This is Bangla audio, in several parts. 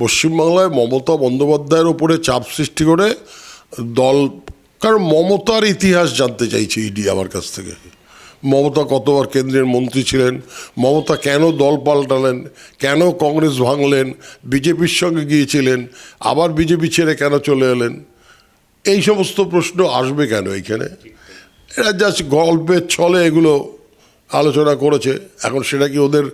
পশ্চিমবাংলায় মমতা বন্দ্যোপাধ্যায়ের ওপরে চাপ সৃষ্টি করে দল, কারণ মমতার ইতিহাস জানতে চাইছে ইডি আমার কাছ থেকে। মমতা কতবার কেন্দ্রের মন্ত্রী ছিলেন, মমতা কেন দল পাল্টালেন, কেন কংগ্রেস ভাঙলেন, বিজেপির সঙ্গে গিয়েছিলেন, আবার বিজেপি ছেড়ে কেন চলে এলেন? এই সমস্ত প্রশ্ন আসবে কেন এইখানে? এরা জাস্ট গল্পের ছলে এগুলো আলোচনা করেছে এখন সেটা কি ওদের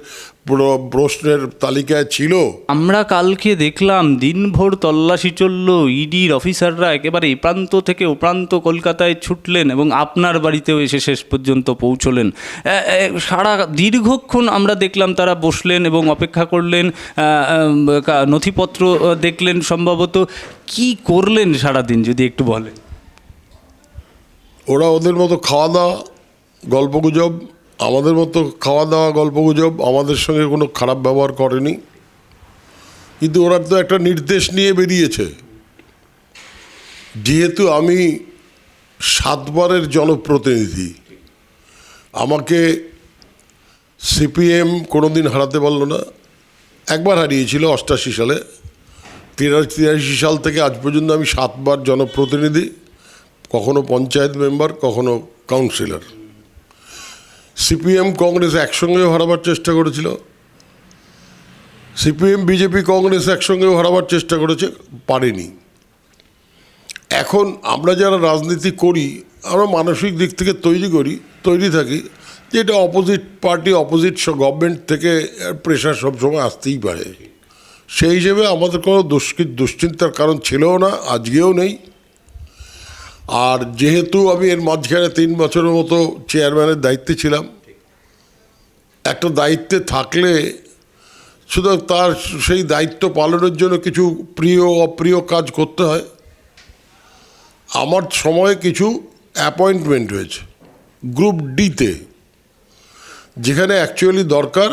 প্রশ্নের তালিকায় ছিল? আমরা কালকে দেখলাম দিনভর তল্লাশি চলল ইডির অফিসাররা একেবারে এ প্রান্ত থেকে ও প্রান্ত কলকাতায় ছুটলেন এবং আপনার বাড়িতেও এসে শেষ পর্যন্ত পৌঁছলেন। সারা দীর্ঘক্ষণ আমরা দেখলাম তারা বসলেন এবং অপেক্ষা করলেন নথিপত্র দেখলেন সম্ভবত। কি করলেন সারাদিন যদি একটু বলেন? ওরা ওদের মতো খাওয়া দাওয়া গল্পগুজব আমাদের মতো খাওয়া দাওয়া গল্পগুজব আমাদের সঙ্গে কোনো খারাপ ব্যবহার করেনি। কিন্তু ওরা তো একটা নির্দেশ নিয়ে বেরিয়েছে। যেহেতু আমি সাতবারের জনপ্রতিনিধি, আমাকে সিপিএম কোনোদিন হারাতে পারল না। একবার হারিয়েছিল অষ্টাশি সালে। তিরাশি সাল থেকে আজ পর্যন্ত আমি সাতবার জনপ্রতিনিধি, কখনো পঞ্চায়েত মেম্বার, কখনো কাউন্সিলর। সিপিএম কংগ্রেস একসঙ্গেও হারাবার চেষ্টা করেছিল। সিপিএম, বিজেপি, কংগ্রেস একসঙ্গেও হারাবার চেষ্টা করেছে, পারেনি। এখন আমরা যারা রাজনীতি করি, আমরা মানসিক দিক থেকে তৈরি করি, তৈরি থাকি যে এটা অপোজিট পার্টি অপোজিট গভর্নমেন্ট থেকে প্রেশার সবসময় আসতেই পারে। সেই হিসেবে আমাদের কোনো দুশ্চিন্তার কারণ ছিলও না, আজকেও নেই। আর যেহেতু আমি এর মাঝখানে তিন বছরের মতো চেয়ারম্যানের দায়িত্বে ছিলাম, একটা দায়িত্বে থাকলে সুতরাং তার সেই দায়িত্ব পালনের জন্য কিছু প্রিয়, অপ্রিয় কাজ করতে হয়। আমার সময়ে কিছু অ্যাপয়েন্টমেন্ট হয়েছে গ্রুপ ডিতে, যেখানে অ্যাকচুয়ালি দরকার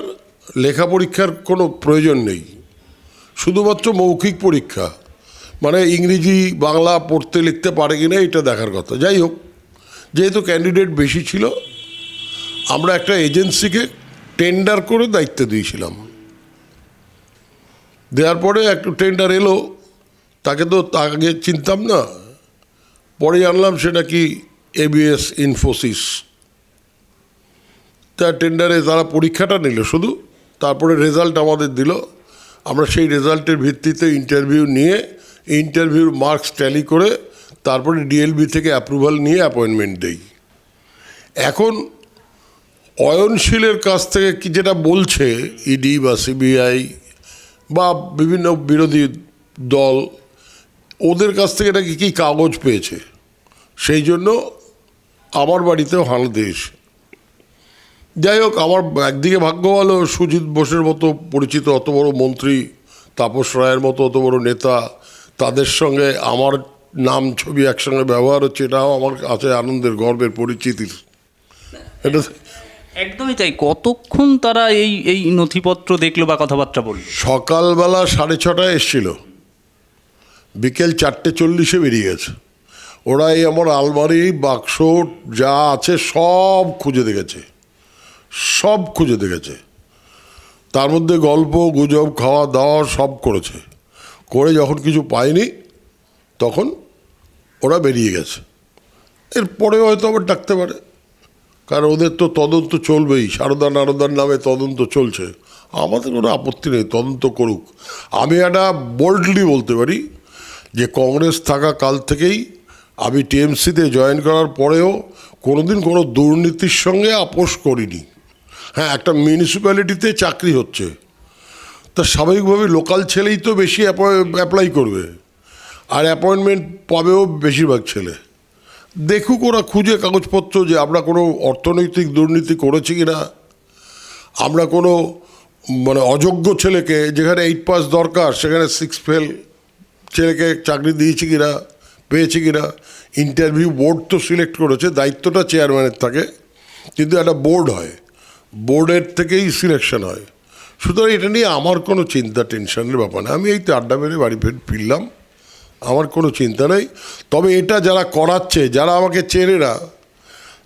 লেখা পরীক্ষার কোনো প্রয়োজন নেই, শুধুমাত্র মৌখিক পরীক্ষা। মানে ইংরেজি, বাংলা পড়তে, লিখতে পারে কি না এটা দেখার কথা। যাই হোক, যেহেতু ক্যান্ডিডেট বেশি ছিল, আমরা একটা এজেন্সিকে টেন্ডার করে দায়িত্ব দিয়েছিলাম। দেওয়ার পরে একটু টেন্ডার এলো, তাকে তো আগে চিনতাম না। পরে জানলাম সেটা কি এবিএস ইনফোসিস তা টেন্ডারে তারা পরীক্ষাটা নিল শুধু, তারপরে রেজাল্ট আমাদের দিল। আমরা সেই রেজাল্টের ভিত্তিতে ইন্টারভিউ নিয়ে ইন্টারভিউর মার্কস ট্যালি করে তারপরে ডিএলবি থেকে অ্যাপ্রুভাল নিয়ে অ্যাপয়েন্টমেন্ট দেই। এখন অয়নশীলের কাছ থেকে কি যেটা বলছে ইডি বা সিবিআই বা বিভিন্ন বিরোধী দল, ওদের কাছ থেকে নাকি কি কাগজ পেয়েছে? সেই জন্য আমার বাড়িতেও দিয়েছে যাই হোক, আমার একদিকে ভাগ্য ভালো, সুজিত বোসের মতো পরিচিত অত বড় মন্ত্রী, তাপস রায়ের মতো অত বড় নেতা তাদের সঙ্গে আমার নাম ছবি একসঙ্গে ব্যবহার হচ্ছে এটাও আমার কাছে আনন্দের গর্বের পরিচিতির। এটা একদমই তাই। কতক্ষণ তারা এই এই নথিপত্র দেখল বা কথাবার্তা বলল? সকালবেলা সাড়ে ছটায় এসছিল। বিকেল চারটে চল্লিশে বেরিয়ে গেছে। ওরা এই আমার আলমারি বাক্স যা আছে সব খুঁজে দেখেছে। সব খুঁজে দেখেছে। তার মধ্যে গল্প গুজব খাওয়া দাওয়া সব করেছে। করে যখন কিছু পায়নি, তখন ওরা বেরিয়ে গেছে। এরপরে হয়তো আবার ডাকতে পারে। কারণ ওদের তো তদন্ত চলবেই। সারদা নারদার নামে তদন্ত চলছে। আমাদের কোনো আপত্তি নেই, তদন্ত করুক। আমি একটা বোল্ডলি বলতে পারি যে, কংগ্রেস থাকা কাল থেকেই আমি টিএমসিতে জয়েন করার পরেও কোনোদিন কোনো দুর্নীতির সঙ্গে আপোষ করিনি। হ্যাঁ একটা মিউনিসিপ্যালিটিতে চাকরি হচ্ছে। তা স্বাভাবিকভাবে লোকাল ছেলেই তো বেশি অ্যাপ্লাই করবে। আর অ্যাপয়েন্টমেন্ট পাবেও বেশিরভাগ ছেলে। দেখুক ওরা খুঁজে কাগজপত্র যে আমরা কোনো অর্থনৈতিক দুর্নীতি করেছি কি না আমরা কোনো মানে অযোগ্য ছেলেকে যেখানে এইট পাস দরকার, সেখানে সিক্স ফেল ছেলেকে চাকরি দিয়েছি কি না পেয়েছি কি না ইন্টারভিউ বোর্ড তো সিলেক্ট করেছে, দায়িত্বটা চেয়ারম্যানের থাকে। কিন্তু একটা বোর্ড হয়। বোর্ডের থেকেই সিলেকশন হয়। সুতরাং এটা নিয়ে আমার কোনো চিন্তা, টেনশনের ব্যাপার না। আমি এই তো আড্ডা মেরে বাড়ি ফের ফিরলাম। আমার কোনো চিন্তা নেই। তবে এটা যারা করাচ্ছে, যারা আমাকে চেনে না,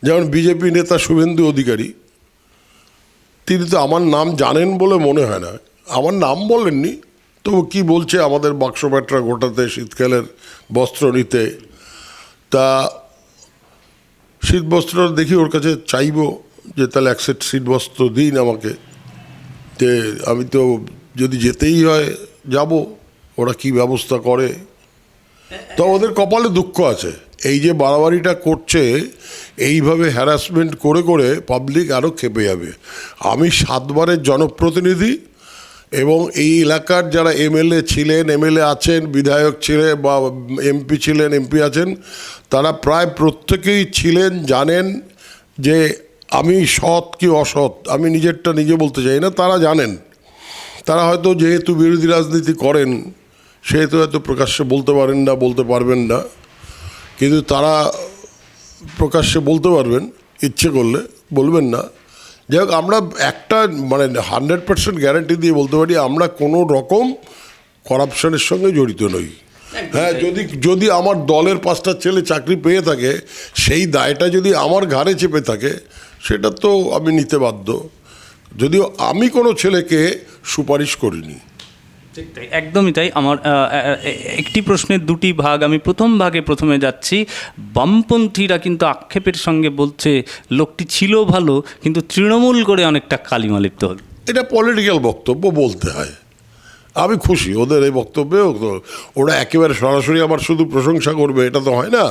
যেমন বিজেপি নেতা শুভেন্দু অধিকারী, তিনি তো আমার নাম জানেন বলে মনে হয় না। আমার নাম বলেননি, তবু কি বলছে আমাদের বাক্স ব্যাটরা গোটাতে শীতকালের বস্ত্র নিতে? তা শীত বস্ত্র দেখি ওর কাছে চাইব যে তাহলে এক সেট শীত বস্ত্র দিন আমাকে। তে আমি তো যদি যেতেই হয় যাব, ওরা কি ব্যবস্থা করে? তো ওদের কপালে দুঃখ আছে। এই যে বাড়াবাড়িটা করছে, এইভাবে হ্যারাসমেন্ট করে করে পাবলিক আরও খেপে যাবে। আমি সাতবারের জনপ্রতিনিধি এবং এই এলাকার যারা এমএলএ ছিলেন, এমএলএ আছেন, বিধায়ক ছিলেন বা এমপি ছিলেন, এমপি আছেন, তারা প্রায় প্রত্যেকেই ছিলেন, জানেন যে আমি সৎ কি অসৎ? আমি নিজেরটা নিজে বলতে চাই না তারা জানেন। তারা হয়তো যেহেতু বিরোধী রাজনীতি করেন সেহেতু হয়তো প্রকাশ্যে বলতে পারেন না বলতে পারবেন না। কিন্তু তারা প্রকাশ্যে বলতে পারবেন ইচ্ছে করলে বলবেন না। যাই হোক আমরা একটা মানে হান্ড্রেড পার্সেন্ট গ্যারান্টি দিয়ে বলতে পারি আমরা কোনো রকম করাপশনের সঙ্গে জড়িত নই। হ্যাঁ যদি যদি আমার দলের পাঁচটা ছেলে চাকরি পেয়ে থাকে সেই দায়টা যদি আমার ঘাড়ে চেপে থাকে সেটা তো আমি নিতে বাধ্য। যদিও আমি কোনো ছেলেকে সুপারিশ করিনি। একদমই তাই। আমার একটি প্রশ্নের দুটি ভাগ আমি প্রথম ভাগে প্রথমে যাচ্ছি। বামপন্থীরা কিন্তু আক্ষেপের সঙ্গে বলছে লোকটি ছিল ভালো কিন্তু তৃণমূল করে অনেকটা কালিমা লিপ্ত হল। এটা পলিটিক্যাল বক্তব্য বলতে হয়। আমি খুশি ওদের এই বক্তব্যে ওরা একেবারে সরাসরি আমার শুধু প্রশংসা করবে এটা তো হয় না।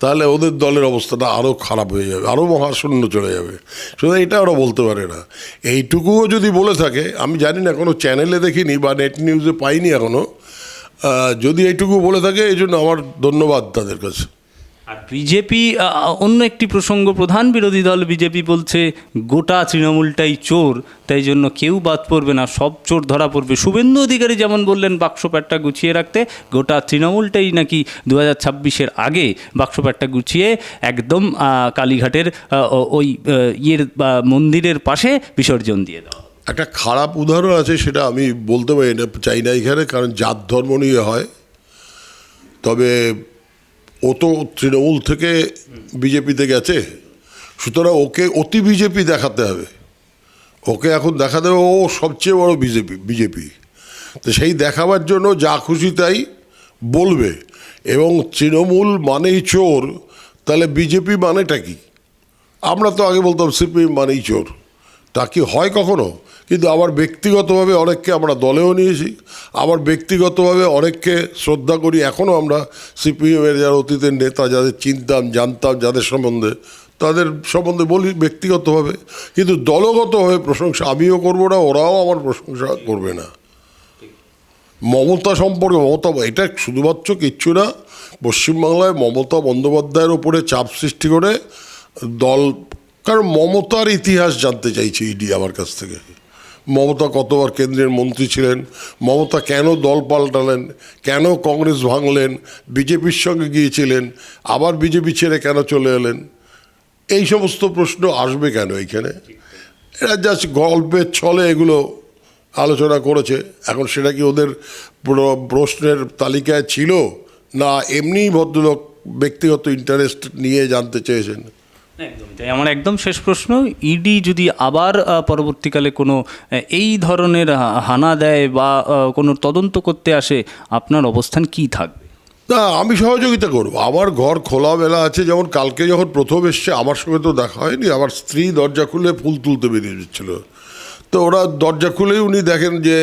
তাহলে ওদের দলের অবস্থাটা আরও খারাপ হয়ে যাবে আরও মহাশূন্য চলে যাবে। শুধু এটা ওরা বলতে পারে না। এইটুকুও যদি বলে থাকে, আমি জানি না, কোনো চ্যানেলে দেখিনি বা নেট নিউজে পাইনি এখনও যদি এইটুকু বলে থাকে, এই জন্য আমার ধন্যবাদ তাদের কাছে। আর বিজেপি অন্য একটি প্রসঙ্গ, প্রধান বিরোধী দল বিজেপি বলছে, গোটা তৃণমূলটাই চোর, তাই জন্য কেউ বাদ পড়বে না, সব চোর ধরা পড়বে। শুভেন্দু অধিকারী যেমন বললেন বাক্সপ্যাটটা গুছিয়ে রাখতে, গোটা তৃণমূলটাই নাকি দু হাজার ছাব্বিশের আগে বাক্সপ্যাটটা গুছিয়ে একদম কালীঘাটের ওই ইয়ের মন্দিরের পাশে বিসর্জন দিয়ে দেওয়া একটা খারাপ উদাহরণ আছে, সেটা আমি বলতে পারি না, চাই না এখানে, কারণ জাত ধর্ম নিয়ে হয়। তবে ও তো তৃণমূল থেকে বিজেপিতে গেছে। সুতরাং ওকে অতি বিজেপি দেখাতে হবে। ওকে এখন দেখাতে হবে, ও সবচেয়ে বড় বিজেপি বিজেপি। তো সেই দেখাবার জন্য যা খুশি তাই বলবে। এবং তৃণমূল মানেই চোর, তাহলে বিজেপি মানেটা কি? আমরা তো আগে বলতাম সিপিএম মানেই চোর। তা কি হয় কখনো? কিন্তু আবার ব্যক্তিগতভাবে অনেককে আমরা দলেও নিয়েছি, আবার ব্যক্তিগতভাবে অনেককে শ্রদ্ধা করি এখনও আমরা সিপিএমের যারা অতীতের নেতা, যাদের চিনতাম, জানতাম, যাদের সম্বন্ধে, তাদের সম্বন্ধে বলি ব্যক্তিগতভাবে। কিন্তু দলগতভাবে প্রশংসা আমিও করব না, ওরাও আমার প্রশংসা করবে না। মমতা সম্পর্কে, মমতা, এটা শুধুমাত্র কিচ্ছু না, পশ্চিমবাংলায় মমতা বন্দ্যোপাধ্যায়ের ওপরে চাপ সৃষ্টি করে দল, কারণ মমতার ইতিহাস জানতে চাইছে ইডি আমার কাছ থেকে। মমতা কতবার কেন্দ্রের মন্ত্রী ছিলেন? মমতা কেন দল পাল্টালেন? কেন কংগ্রেস ভাঙলেন? বিজেপির সঙ্গে গিয়েছিলেন? আবার বিজেপি ছেড়ে কেন চলে এলেন? এই সমস্ত প্রশ্ন আসবে কেন এইখানে? এরা জাস্ট গল্পের ছলে এগুলো আলোচনা করেছে। এখন সেটা কি ওদের প্রশ্নের তালিকায় ছিল? না এমনি ভদ্রলোক ব্যক্তিগত ইন্টারেস্ট নিয়ে জানতে চেয়েছেন। তাই। আমার একদম শেষ প্রশ্ন ইডি যদি আবার পরবর্তীকালে কোনো এই ধরনের হানা দেয় বা কোনো তদন্ত করতে আসে, আপনার অবস্থান কি থাকবে? না, আমি সহযোগিতা করব। আমার ঘর খোলামেলা আছে, যেমন কালকে যখন প্রথম এসছে, আমার সঙ্গে তো দেখা হয়নি, আমার স্ত্রী দরজা খুলে ফুল তুলতে বেরিয়ে যাচ্ছিল তো ওরা দরজা খুলেই উনি দেখেন যে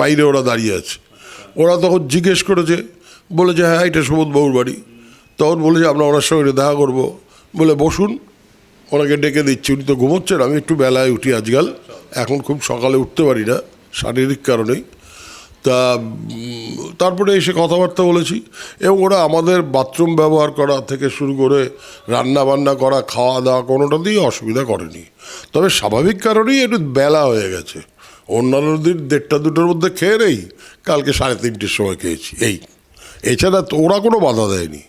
বাইরে ওরা দাঁড়িয়ে আছে। ওরা তখন জিজ্ঞেস করেছে, বলেছে হ্যাঁ এটা সুবোধবাবুর বাড়ি। তখন বলেছে, আমরা ওনার সঙ্গে দেখা করব। বলে, বসুন, ওনাকে ডেকে দিচ্ছি, উনি তো ঘুমোচ্ছেন, আমি একটু বেলায় উঠি আজকাল, এখন খুব সকালে উঠতে পারি না, শারীরিক কারণেই। তা তারপরে এসে কথাবার্তা বলেছি, এবং ওরা আমাদের বাথরুম ব্যবহার করা থেকে শুরু করে রান্না বান্না করা খাওয়া দাওয়া কোনোটাতেই অসুবিধা করেনি। তবে স্বাভাবিক কারণেই একটু বেলা হয়ে গেছে। অন্যান্য দিন দেড়টা, দুটোর মধ্যে খেয়ে নেই, কালকে সাড়ে তিনটের সময় খেয়েছি, এই। এছাড়া তো ওরা কোনো বাধা দেয়নি।